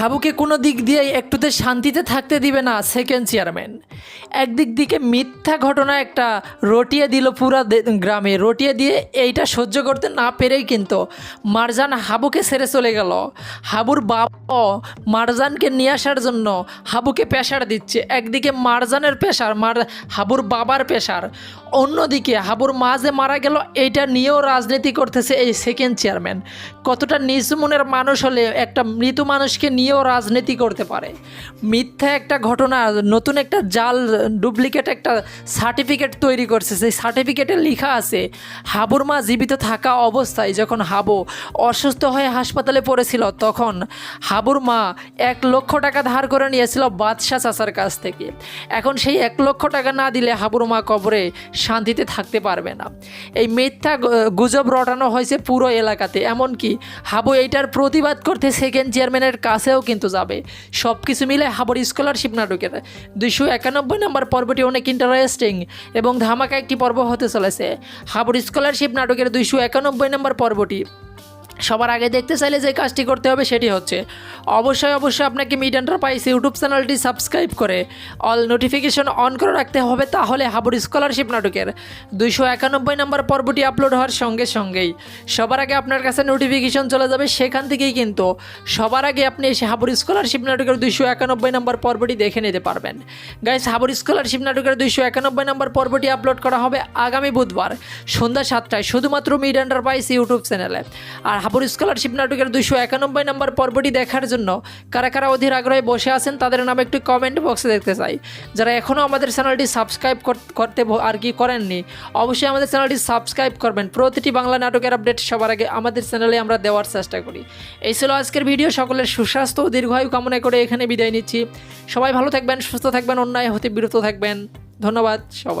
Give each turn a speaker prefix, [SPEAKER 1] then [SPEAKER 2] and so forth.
[SPEAKER 1] হাবুকে কোনো দিক দিয়েই একটুতে শান্তিতে থাকতে দিবে না সেকেন্ড চেয়ারম্যান একদিক দিকে মিথ্যা ঘটনা একটা রটিয়ে দিল পুরা গ্রামে, রটিয়ে দিয়ে এইটা সহ্য করতে না পেরেই কিন্তু মারজান হাবুকে ছেড়ে চলে গেল। হাবুর বাবা মারজানকে নিয়ে আসার জন্য হাবুকে পেশার দিচ্ছে। একদিকে মারজানের পেশার মার হাবুর বাবার পেশার অন্যদিকে হাবুর মা যে মারা গেল, এইটা নিয়েও রাজনীতি করতেছে এই সেকেন্ড চেয়ারম্যান কতটা নিচু মনের মানুষ হলে একটা মৃত মানুষকে নিয়েও রাজনীতি করতে পারে। মিথ্যা একটা ঘটনা, নতুন একটা জাল ডুপ্লিকেট একটা সার্টিফিকেট তৈরি করছে। সেই সার্টিফিকেটে লেখা আছে, হাবুর মা জীবিত থাকা অবস্থায় যখন হাবু অসুস্থ হয়ে হাসপাতালে পড়েছিল, তখন হাবুর মা এক লক্ষ টাকা ধার করে নিয়েছিল বাদশাহ চাচার কাছ থেকে। এখন সেই এক লক্ষ টাকা না দিলে হাবুর মা কবরে শান্তিতে থাকতে পারবে না। এই মিথ্যা গুজব রটানো হয়েছে পুরো এলাকাতে। এমনকি হাবু এইটার প্রতিবাদ করতে সেকেন্ড চেয়ারম্যানের কাছেও কিন্তু যাবে। সব কিছু মিলে হাবুর স্কলারশিপ নাটকের দুইশো একানব্বই নম্বর পর্বটি অনেক ইন্টারেস্টিং এবং ধামাকা একটি পর্ব হতে চলেছে। হাবুর স্কলারশিপ নাটকের দুইশো একানব্বই নম্বর পর্বটি। সবার আগে দেখতে চাইলে যে কাজটি করতে হবে সেটি হচ্ছে, অবশ্যই অবশ্যই আপনাকে মিড এন্টারপ্রাইজ ইউটিউব চ্যানেলটি সাবস্ক্রাইব করে অল নোটিফিকেশন অন করে রাখতে হবে তাহলে হাবুর স্কলারশিপ নাটকের দুইশো একানব্বই নম্বর পর্বটি আপলোড হওয়ার সঙ্গে সঙ্গেই সবার আগে আপনার কাছে নোটিফিকেশন চলে যাবে। সেখান থেকেই কিন্তু সবার আগে আপনি এসে হাবুর স্কলারশিপ নাটকের দুইশো একানব্বই নম্বর পর্বটি দেখে নিতে পারবেন। গাইস হাবুর স্কলারশিপ নাটকের দুইশো একানব্বই নম্বর পর্বটি আপলোড করা হবে আগামী বুধবার সন্ধ্যা সাতটায়, শুধুমাত্র মিড এন্টারপ্রাইজ ইউটিউব চ্যানেলে আর হাবুর স্কলারশিপ নাটকের দুইশো একানব্বই নম্বর পর্বটি দেখার জন্য কারা কারা অধীর আগ্রহে বসে আছেন তাদের নামে একটু কমেন্ট বক্সে দেখতে চাই। যারা এখনও আমাদের চ্যানেলটি সাবস্ক্রাইব করতে আর কি করেননি, অবশ্যই আমাদের চ্যানেলটি সাবস্ক্রাইব করবেন। প্রতিটি বাংলা নাটকের আপডেট সবার আগে আমাদের চ্যানেলে আমরা দেওয়ার চেষ্টা করি। এই ছিল আজকের ভিডিও। সকলের সুস্বাস্থ্য ও দীর্ঘায়ু কামনা করে এখানে বিদায় নিচ্ছি। সবাই ভালো থাকবেন, সুস্থ থাকবেন, অন্যায় হতে বিরত থাকবেন। ধন্যবাদ সবাই।